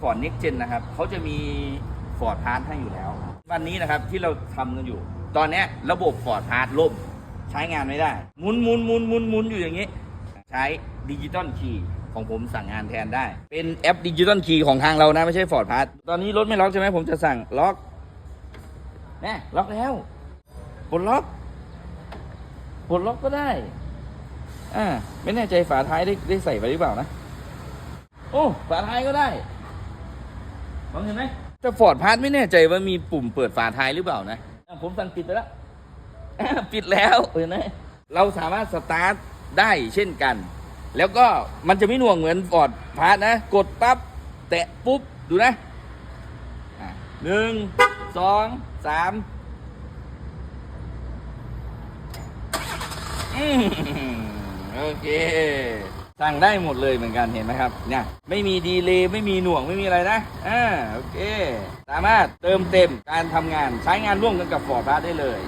ฟอร์ดเน็กเจนนะครับเขาจะมีฟอร์ดพาร์ทให้อยู่แล้ว วันนี้นะครับที่เราทำกันอยู่ ตอนนี้ระบบฟอร์ดพาร์ทล่มใช้งานไม่ได้หมุนหมุนหมุนหมุนหมุนอยู่อย่างนี้ ใช้ดิจิตอลคีย์ของผมสั่งงานแทนได้ เป็นแอปดิจิตอลคีย์ของทางเรานะ ไม่ใช่ฟอร์ดพาร์ทตอนนี้รถไม่ล็อกใช่ไหมผมจะสั่งล็อกน่ล็อกแล้วปลดล็อกปลดล็อกก็ได้อ่าไม่แน่ใจฝาท้ายได้ได้ใส่ไปหรือเปล่านะ โอ้ ฝาท้ายก็ได้ มองเห็นไหมแต่ฟอร์ดพาร์ทไม่แน่ใจว่ามีปุ่มเปิดฝาท้ายหรือเปล่านะอะผมสั่งปิดไปแล้วอะปิดแล้วเห็นไหมเราสามารถสตาร์ทได้เช่นกัน แล้วก็มันจะไม่หน่วงเหมือนฟอร์ดพาร์ทนะ กดปั๊บแตะปุ๊บ ดูนะอะหนึ่งสองสามอืมโอเค สั่งได้หมดเลยเหมือนกันเห็นไหมครับเนี่ยไม่มีดีเลย์ไม่มีหน่วงไม่มีอะไรนะอ่าโอเค สามารถเติมเต็มการทำงานใช้งานร่วมกันกับฟอร์ดพาร์ได้เลย